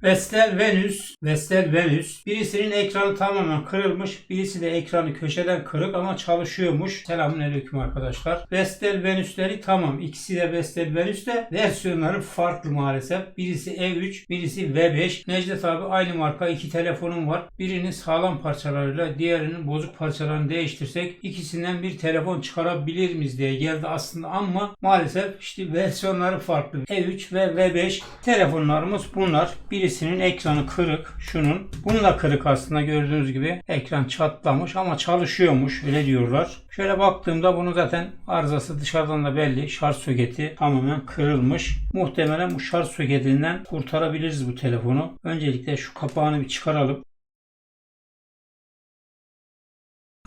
Vestel Venüs, Vestel Venüs. Birisinin ekranı tamamen kırılmış, birisi de ekranı köşeden kırık ama çalışıyormuş. Selamünaleyküm arkadaşlar. Vestel Venüsleri tamam. İkisi de Vestel Venüs de versiyonları farklı maalesef. Birisi E3, birisi V5. Necdet abi aynı marka iki telefonum var. Birinin sağlam parçalarıyla diğerinin bozuk parçalarını değiştirsek ikisinden bir telefon çıkarabilir miyiz diye geldi aslında ama maalesef işte versiyonları farklı. E3 ve V5 telefonlarımız bunlar. Birisinin ekranı kırık. Şunun. Bunun da kırık aslında gördüğünüz gibi. Ekran çatlamış ama çalışıyormuş. Öyle diyorlar. Şöyle baktığımda bunu zaten arızası dışarıdan da belli. Şarj soketi tamamen kırılmış. Muhtemelen bu şarj soketinden kurtarabiliriz bu telefonu. Öncelikle şu kapağını bir çıkaralım.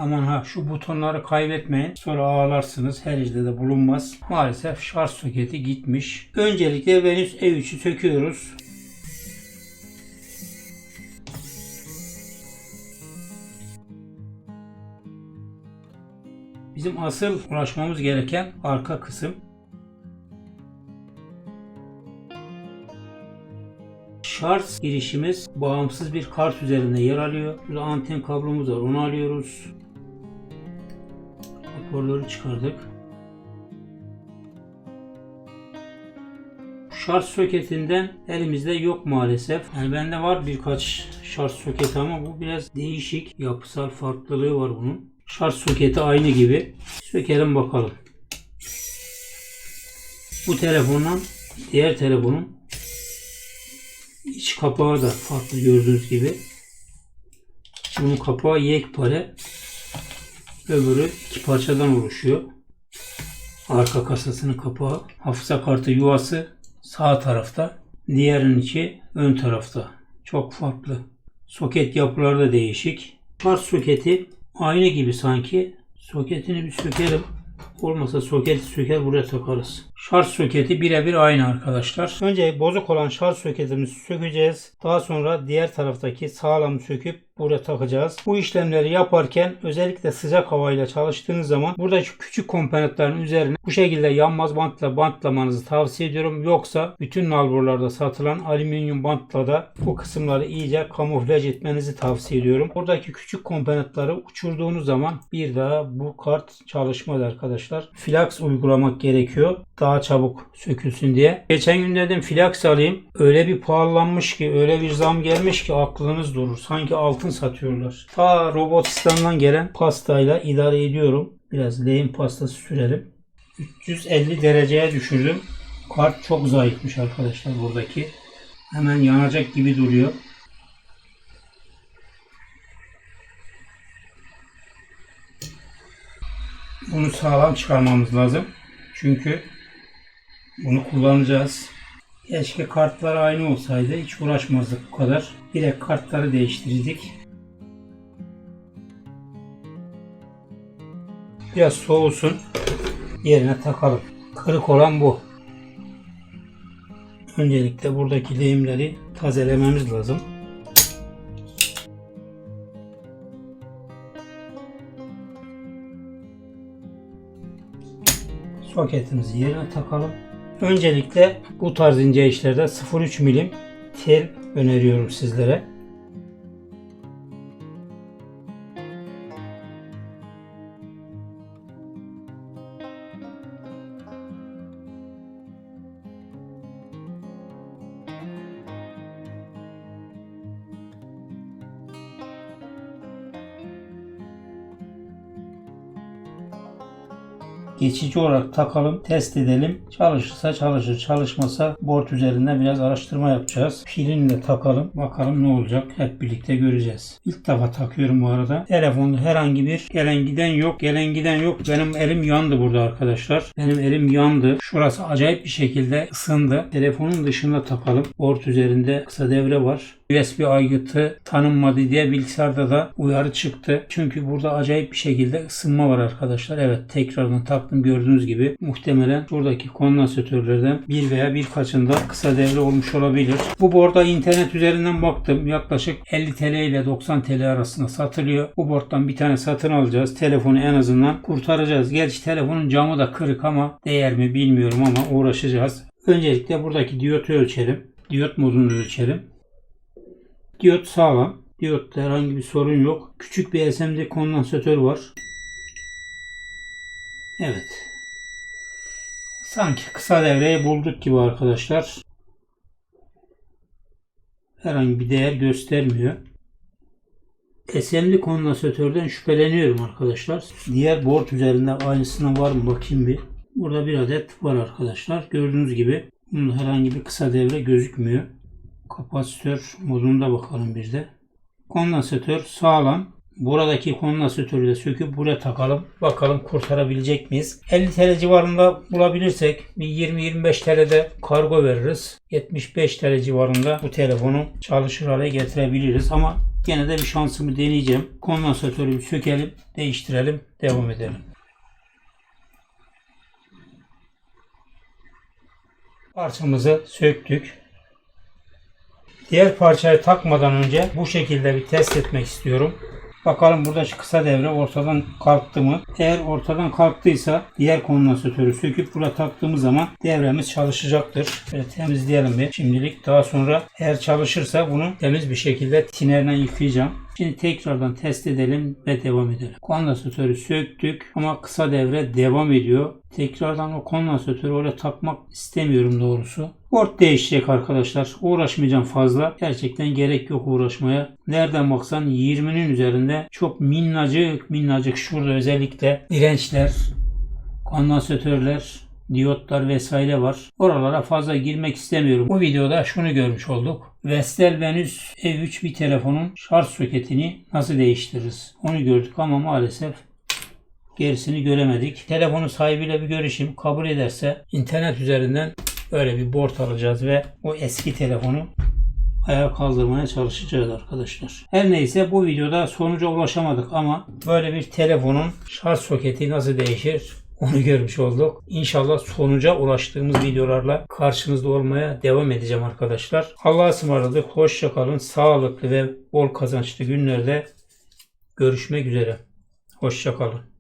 Aman ha şu butonları kaybetmeyin. Sonra ağlarsınız. Her yerde de bulunmaz. Maalesef şarj soketi gitmiş. Öncelikle Venüs E3'ü söküyoruz. Bizim asıl uğraşmamız gereken arka kısım. Şarj girişimiz bağımsız bir kart üzerinde yer alıyor. Burada anten kablomuz var. Onu alıyoruz. Hoparlörü çıkardık. Şarj soketinden elimizde yok maalesef. Yani bende var birkaç şarj soketi ama bu biraz değişik. Yapısal farklılığı var bunun. Şarj soketi aynı gibi. Sökelim bakalım. Bu telefondan diğer telefonun iç kapağı da farklı gördüğünüz gibi. Bunun kapağı yekpare. Öbürü iki parçadan oluşuyor. Arka kasasının kapağı. Hafıza kartı yuvası sağ tarafta. Diğerinin içi ön tarafta. Çok farklı. Soket yapıları da değişik. Şarj soketi aynı gibi sanki. Soketini bir sökelim. Olmasa soketi söker buraya takarız. Şarj soketi birebir aynı arkadaşlar. Önce bozuk olan şarj soketimizi sökeceğiz. Daha sonra diğer taraftaki sağlamı söküp buraya takacağız. Bu işlemleri yaparken özellikle sıcak havayla çalıştığınız zaman buradaki küçük komponentlerin üzerine bu şekilde yanmaz bantla bantlamanızı tavsiye ediyorum. Yoksa bütün nalburlarda satılan alüminyum bantla da bu kısımları iyice kamuflaj etmenizi tavsiye ediyorum. Buradaki küçük komponentleri uçurduğunuz zaman bir daha bu kart çalışmaz arkadaşlar. Flax uygulamak gerekiyor. Daha çabuk sökülsün diye. Geçen gün dedim flax alayım. Öyle bir pahalanmış ki öyle bir zam gelmiş ki aklınız durur. Sanki altın satıyorlar. Ta Robotistan'dan gelen pastayla idare ediyorum. Biraz lehim pastası sürelim. 350 dereceye düşürdüm. Kart çok zayıfmış arkadaşlar buradaki. Hemen yanacak gibi duruyor. Bunu sağlam çıkarmamız lazım. Çünkü bunu kullanacağız. Keşke kartlar aynı olsaydı hiç uğraşmazdık bu kadar. Direkt kartları değiştirdik. Biraz soğusun. Yerine takalım. Kırık olan bu. Öncelikle buradaki lehimleri tazelememiz lazım. Soketimizi yerine takalım. Öncelikle bu tarz ince işlerde 0.3 milim tel öneriyorum sizlere. Geçici olarak takalım, test edelim. Çalışırsa çalışır, çalışmasa board üzerinde biraz araştırma yapacağız. Pilini de takalım, bakalım ne olacak. Hep birlikte göreceğiz. İlk defa takıyorum bu arada. Telefonda herhangi bir gelen giden yok, gelen giden yok. Benim elim yandı burada arkadaşlar. Benim elim yandı. Şurası acayip bir şekilde ısındı. Telefonun dışında takalım. Board üzerinde kısa devre var. USB aygıtı tanınmadı diye bilgisayarda da uyarı çıktı. Çünkü burada acayip bir şekilde ısınma var arkadaşlar. Evet tekrardan taktım gördüğünüz gibi. Muhtemelen buradaki kondansatörlerden bir veya birkaçında kısa devre olmuş olabilir. Bu board'a internet üzerinden baktım. Yaklaşık 50 TL ile 90 TL arasında satılıyor. Bu board'dan bir tane satın alacağız. Telefonu en azından kurtaracağız. Gerçi telefonun camı da kırık ama değer mi bilmiyorum ama uğraşacağız. Öncelikle buradaki diyotu ölçelim. Diyot modunu ölçelim. Diyot sağlam. Diyotta herhangi bir sorun yok. Küçük bir SMD kondansatör var. Evet. Sanki kısa devreyi bulduk gibi arkadaşlar. Herhangi bir değer göstermiyor. SMD kondansatörden şüpheleniyorum arkadaşlar. Diğer board üzerinde aynısına var mı bakayım bir. Burada bir adet var arkadaşlar. Gördüğünüz gibi bunda herhangi bir kısa devre gözükmüyor. Kapasitör modunda bakalım bir de. Kondansatör sağlam. Buradaki kondansatörü de söküp buraya takalım. Bakalım kurtarabilecek miyiz? 50 TL civarında bulabilirsek bir 20-25 TL'de kargo veririz. 75 TL civarında bu telefonu çalışır hale getirebiliriz. Ama gene de bir şansımı deneyeceğim. Kondansatörü sökelim, değiştirelim, devam edelim. Parçamızı söktük. Diğer parçayı takmadan önce bu şekilde bir test etmek istiyorum. Bakalım burada şu kısa devre ortadan kalktı mı? Eğer ortadan kalktıysa diğer kondansatörü söküp buraya taktığımız zaman devremiz çalışacaktır. Böyle temizleyelim bir şimdilik. Daha sonra eğer çalışırsa bunu temiz bir şekilde tinerden yıkayacağım. Şimdi tekrardan test edelim ve devam edelim. Kondansatörü söktük ama kısa devre devam ediyor. Tekrardan o kondansatörü oraya takmak istemiyorum doğrusu. Port değişecek arkadaşlar. Uğraşmayacağım fazla. Gerçekten gerek yok uğraşmaya. Nereden baksan 20'nin üzerinde çok minnacık minnacık şurada özellikle dirençler, kondansatörler, diyotlar vesaire var. Oralara fazla girmek istemiyorum. Bu videoda şunu görmüş olduk. Vestel Venus E3 bir telefonun şarj soketini nasıl değiştiririz? Onu gördük ama maalesef gerisini göremedik. Telefonu sahibiyle bir görüşeyim. Kabul ederse internet üzerinden böyle bir board alacağız ve o eski telefonu ayağa kaldırmaya çalışacağız arkadaşlar. Her neyse bu videoda sonuca ulaşamadık ama böyle bir telefonun şarj soketi nasıl değişir onu görmüş olduk. İnşallah sonuca ulaştığımız videolarla karşınızda olmaya devam edeceğim arkadaşlar. Allah'a ısmarladık. Hoşça kalın. Sağlıklı ve bol kazançlı günlerde görüşmek üzere. Hoşça kalın.